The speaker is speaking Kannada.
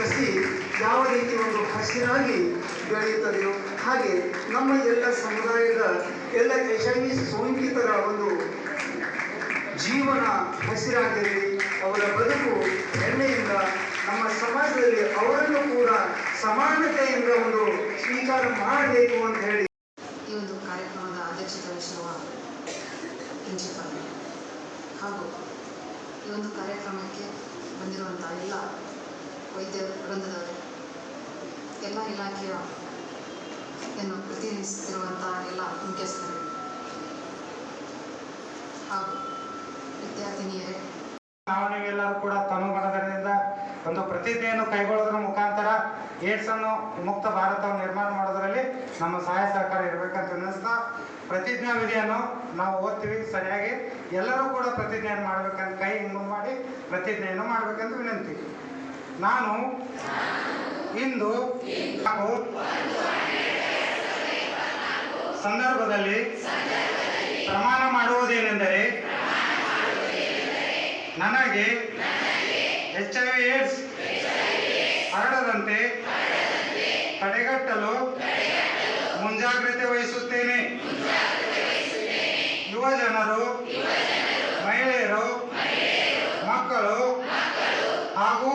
ಸಸಿ ಯಾವ ರೀತಿ ಒಂದು ಹಸಿರಾಗಿ ಬೆಳೆಯುತ್ತದೆಯೋ ಹಾಗೆ ನಮ್ಮ ಎಲ್ಲ ಸಮುದಾಯದ ಎಲ್ಲ ಎಚ್ ಐ ಸೋಂಕಿತರ ಒಂದು ಜೀವನ ಹಸಿರಾಗಿರಲಿ ಅವರ ಬದುಕು ಹೆಮ್ಮೆಯಿಂದ ನಮ್ಮ ಸಮಾಜದಲ್ಲಿ ಅವರನ್ನು ಕೂಡ ಸಮಾನತೆಯಿಂದ ಒಂದು ಸ್ವೀಕಾರ ಮಾಡಬೇಕು ಅಂತ ಹೇಳಿ. ಈ ಒಂದು ಕಾರ್ಯಕ್ರಮದ ಅಧ್ಯಕ್ಷತೆ ವಹಿಸಿರುವ ಹಾಗೂ ಈ ಒಂದು ಕಾರ್ಯಕ್ರಮಕ್ಕೆ ಬಂದಿರುವಂತಹ ಎಲ್ಲ ವೈದ್ಯ ವೃಂದದವರು. ಎಲ್ಲ ಇಲಾಖೆಯ ಏನು ಪ್ರತಿನಿಧಿಸುತ್ತಿರುವಂಥ ಎಲ್ಲ ಮುಖ್ಯಸ್ಥರು. ಹಾಗೂ ವಿದ್ಯಾರ್ಥಿನಿಯರೇ. ನಾವು ನೀವೆಲ್ಲರೂ ಕೂಡ ತನುಮನದಿಂದ ಒಂದು ಪ್ರತಿಜ್ಞೆಯನ್ನು ಕೈಗೊಳ್ಳೋದ್ರ ಮುಖಾಂತರ ಏಡ್ಸ್ ಅನ್ನು ಮುಕ್ತ ಭಾರತವನ್ನು ನಿರ್ಮಾಣ ಮಾಡೋದರಲ್ಲಿ ನಮ್ಮ ಸಹಾಯ ಸಹಕಾರ ಇರಬೇಕಂತ ಅನ್ನಿಸ್ತಾ ಪ್ರತಿಜ್ಞಾ ವಿಧಿಯನ್ನು ನಾವು ಓದ್ತೀವಿ ಸರಿಯಾಗಿ. ಎಲ್ಲರೂ ಕೂಡ ಪ್ರತಿಜ್ಞೆಯನ್ನು ಮಾಡ್ಬೇಕಂತ ಕೈ ಮುಂದೆ ಮಾಡಿ ಪ್ರತಿಜ್ಞೆಯನ್ನು ಮಾಡ್ಬೇಕಂತ ವಿನಂತಿ. ನಾನು ಇಂದು ಹಾಗೂ ಸಂದರ್ಭದಲ್ಲಿ ಪ್ರಮಾಣ ಮಾಡುವುದೇನೆಂದರೆ ನನಗೆ ಎಚ್ ಐ ವಿ ಏಡ್ಸ್ ಹರಡದಂತೆ ತಡೆಗಟ್ಟಲು ಮುಂಜಾಗ್ರತೆ ವಹಿಸುತ್ತೇನೆ. ಯುವ ಜನರು, ಮಹಿಳೆಯರು, ಮಕ್ಕಳು ಹಾಗೂ